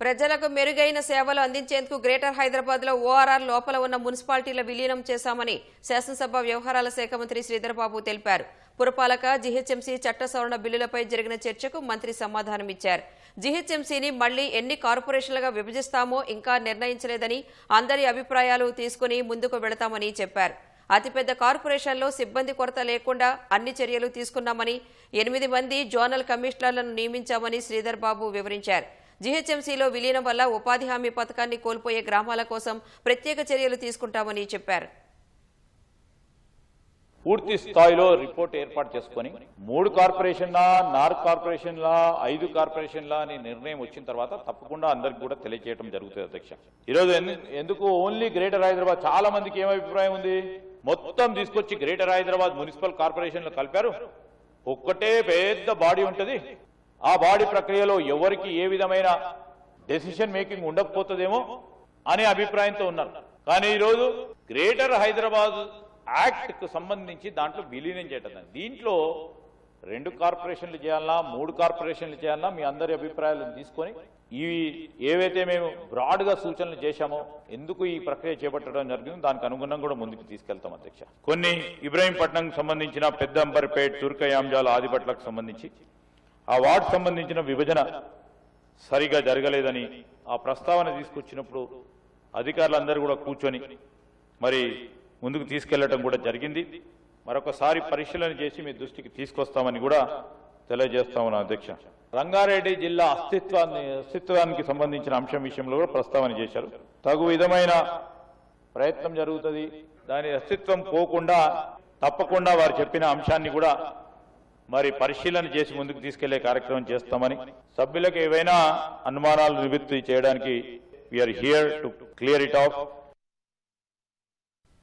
ప్రజలకు మెరుగైన సేవలు అందించేందుకు గ్రేటర్ హైదరాబాద్లో ఓఆర్ఆర్ లోపల ఉన్న మున్సిపాలిటీల విలీనం చేశామని శాసనసభ వ్యవహారాల శాఖ మంత్రి శ్రీధర్బాబు తెలిపారు. పురపాలక జీహెచ్ఎంసీ చట్ట సవరణ బిల్లులపై జరిగిన చర్చకు మంత్రి సమాధానమిచ్చారు జీహెచ్ఎంసీని మళ్ళీ ఎన్ని కార్పొరేషన్లుగా విభజిస్తామో ఇంకా నిర్ణయించలేదని అందరి అభిప్రాయాలు తీసుకుని ముందుకు వెళతామని చెప్పారు. అతిపెద్ద కార్పొరేషన్లో సిబ్బంది కొరత లేకుండా అన్ని చర్యలు తీసుకున్నామని ఎనిమిది మంది జోనల్ కమిషనర్లను నియమించామని శ్రీధర్బాబు వివరించారు. జీహెచ్ఎంసీలో విలీనం వల్ల ఉపాధి హామీ పథకాన్ని కోల్పోయే గ్రామాల కోసం ప్రత్యేక చర్యలు తీసుకుంటామని చెప్పారు. పూర్తి స్థాయిలో రిపోర్ట్ ఏర్పాటు చేసుకొని మూడు కార్పొరేషన్లా నాలుగు కార్పొరేషన్లా ఐదు కార్పొరేషన్లా అని నిర్ణయం వచ్చిన తర్వాత తప్పకుండా అందరికి కూడా తెలియజేయడం జరుగుతుంది అధ్యక్ష. ఈరోజు ఎందుకు ఓన్లీ గ్రేటర్ హైదరాబాద్? చాలా మందికి ఏం అభిప్రాయం ఉంది? మొత్తం తీసుకొచ్చి గ్రేటర్ హైదరాబాద్ మున్సిపల్ కార్పొరేషన్లో కలిపారు. ఒక్కటే పెద్ద బాడీ ఉంటుంది. ఆ బాడీ ప్రక్రియలో ఎవరికి ఏ విధమైన డెసిషన్ మేకింగ్ ఉండకపోతుందేమో అనే అభిప్రాయంతో ఉన్నారు. కానీ ఈరోజు గ్రేటర్ హైదరాబాద్ యాక్ట్కు సంబంధించి దాంట్లో విలీనం చేయటం దీంట్లో రెండు కార్పొరేషన్లు చేయాలన్నా మూడు కార్పొరేషన్లు చేయాలన్నా మీ అందరి అభిప్రాయాలను తీసుకొని ఇవి ఏవైతే మేము బ్రాడ్గా సూచనలు చేశామో ఎందుకు ఈ ప్రక్రియ చేపట్టడం జరిగిందో దానికి అనుగుణంగా కూడా ముందుకు తీసుకెళ్తాం అధ్యక్ష. కొన్ని ఇబ్రాహీంపట్నంకు సంబంధించిన పెద్దంబర్పేట్ తుర్కయాంజాల ఆదిపట్లకు సంబంధించి ఆ వార్డు సంబంధించిన విభజన సరిగా జరగలేదని ఆ ప్రస్తావన తీసుకొచ్చినప్పుడు అధికారులందరూ కూడా కూర్చొని మరి ముందుకు తీసుకెళ్ళడం కూడా జరిగింది. మరొకసారి పరిశీలన చేసి మీ దృష్టికి తీసుకొస్తామని కూడా తెలియజేస్తామని అధ్యక్ష. రంగారెడ్డి జిల్లా అస్తిత్వాన్ని అస్తిత్వానికి సంబంధించిన అంశం విషయంలో కూడా ప్రస్తావన చేశారు. తగు విధమైన ప్రయత్నం జరుగుతుంది. దాని అస్తిత్వం పోకుండా తప్పకుండా వారు చెప్పిన అంశాన్ని కూడా మరి పరిశీలన చేసి ముందుకు తీసుకెళ్ళే కార్యక్రమం చేస్తామని. సభ్యులకు ఏవైనా అనుమానాలు నివృత్తి చేయడానికి we are here to clear it off